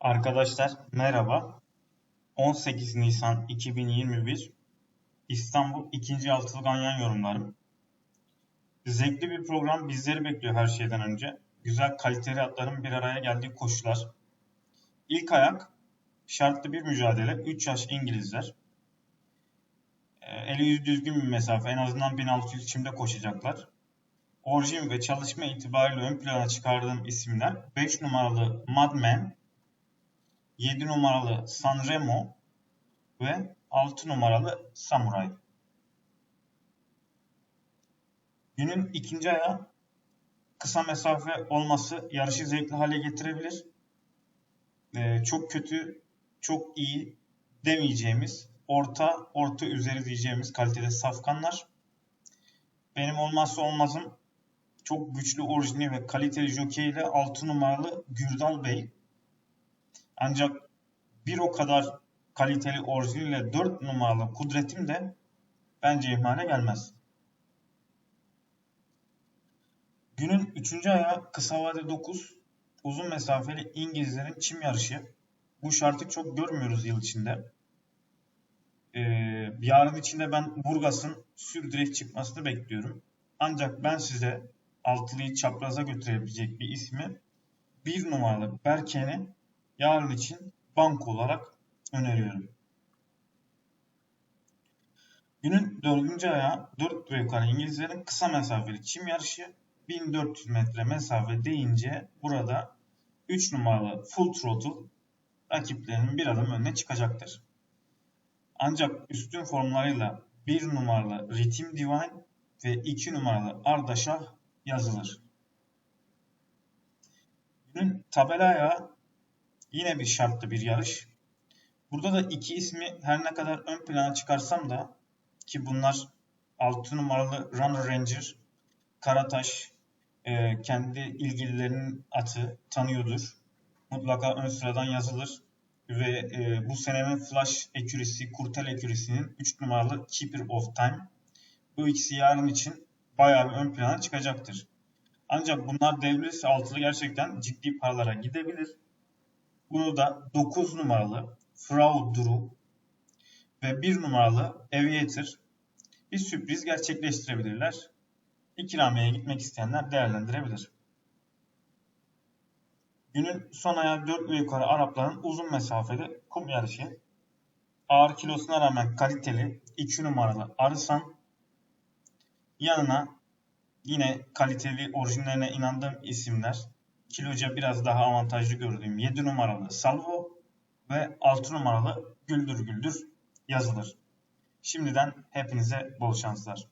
Arkadaşlar merhaba. 18 Nisan 2021 İstanbul 2. Altılı Ganyan yorumlarım. Zevkli bir program bizleri bekliyor her şeyden önce. Güzel kaliteli atların bir araya geldiği koşular. İlk ayak şartlı bir mücadele. 3 yaş İngilizler. Ee, eli yüz düzgün bir mesafe. En azından 1600 çimde koşacaklar. Orijin ve çalışma itibariyle ön plana çıkardığım isimler 5 numaralı Madman, 7 numaralı Sanremo ve 6 numaralı Samuray. Günün ikinci ayağı kısa mesafe olması yarışı zevkli hale getirebilir. Ee, çok kötü, çok iyi demeyeceğimiz, orta, orta üzeri diyeceğimiz kalitede safkanlar. Benim olmazsa olmazım çok güçlü orijinal ve kaliteli jockey ile 6 numaralı Gürdal Bey. Ancak bir o kadar kaliteli orijinal ile 4 numaralı Kudretim de bence ihmale gelmez. Günün 3. ayağı kısa vade 9, uzun mesafeli İngilizlerin çim yarışı. Bu şartı çok görmüyoruz yıl içinde. Ee, yarın içinde ben Burgas'ın sürdürek çıkmasını bekliyorum. Ancak ben size altılıyı çapraza götürebilecek bir ismi bir numaralı Berken'i yarın için banko olarak öneriyorum. Günün dördüncü ayağı 4 ve yukarı İngilizlerin kısa mesafeli çim yarışı 1400 metre mesafe deyince burada 3 numaralı Full Throttle rakiplerinin bir adım önüne çıkacaktır. Ancak üstün formlarıyla 1 numaralı Ritim Divine ve 2 numaralı Ardaşah yazılır. Günün tabela ayağı yine bir şartlı bir yarış. Burada da iki ismi her ne kadar ön plana çıkarsam da ki bunlar 6 numaralı Runner Ranger, Karataş e, kendi ilgililerinin atı tanıyordur. Mutlaka ön sıradan yazılır. Ve e, bu senenin Flash ekürisi, Kurtel ekürisinin 3 numaralı Keeper of Time. Bu ikisi yarın için bayağı bir ön plana çıkacaktır. Ancak bunlar devrilirse altılı gerçekten ciddi paralara gidebilir. Bunu da 9 numaralı Frau Duru ve 1 numaralı Aviator bir sürpriz gerçekleştirebilirler. İkramiye gitmek isteyenler değerlendirebilir. Günün son ayağı 4 ve yukarı Arapların uzun mesafeli kum yarışı. Ağır kilosuna rağmen kaliteli 2 numaralı Arısan Yanına yine kaliteli orijinaline inandığım isimler kiloca biraz daha avantajlı gördüğüm 7 numaralı Salvo ve 6 numaralı Güldür Güldür yazılır. Şimdiden hepinize bol şanslar.